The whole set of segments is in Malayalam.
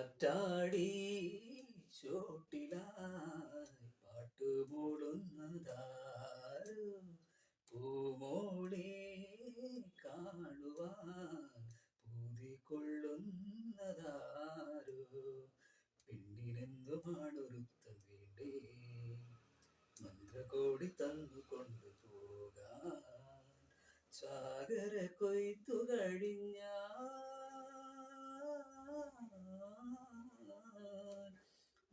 കാറ്റാടി ചോട്ടിലായി പാട്ടുമൂളുന്നതാരോ പൂമോളെ കാണുവാൻ പെണ്ണിനെന്തു പെണ്ണിനെന്തുമാണൊരുത്തം വേണ്ടേ? മന്ത്രകോടി തന്നു കൊണ്ടുപോകാൻ ചാകര കൊയ്ത്തു കഴിഞ്ഞാൽ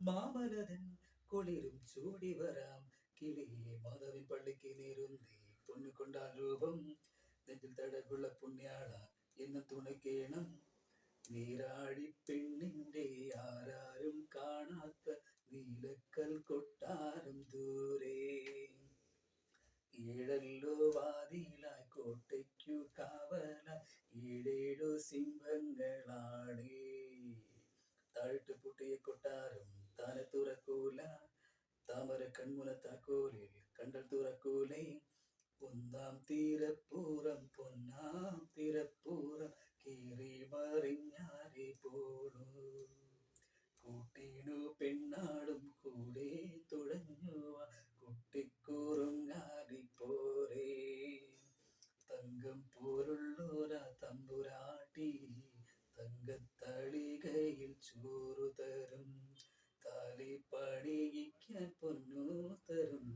മാമലതൻ കുളിരും ചൂടി വരാം. കിളിയെ മാധവൻ പള്ളിക്ക് നേരുന്തി പൊന്നു കൊണ്ടാൽ രൂപം. നെഞ്ചിൽ പുണ്യാള എന്ന് തുണക്കേണം. നീരാടി പെണ്ണിന്റെ ആരാരും കാണാത്ത നീലക്കൽ കൊട്ടാരം ദൂരെ. ഏഴല്ലോ വാതിലായി കോട്ടയ്ക്കു കാവല. ഏഴേഴു സിംഹങ്ങളാണേ. താഴ്ത്തു പൊട്ടിയ കൊട്ടാരം താര തുറക്കൂല. താമര കൺമുലത്താക്കോലിൽ കണ്ടൽ തുറക്കൂലേ. ഒന്നാം തീരപ്പൂരം പൊന്നാം തീരപ്പൂരം കീറി മറിഞ്ഞാരെ പോളൂ. കൂട്ടി പണിയിക്കാൻ പൊന്നു തരും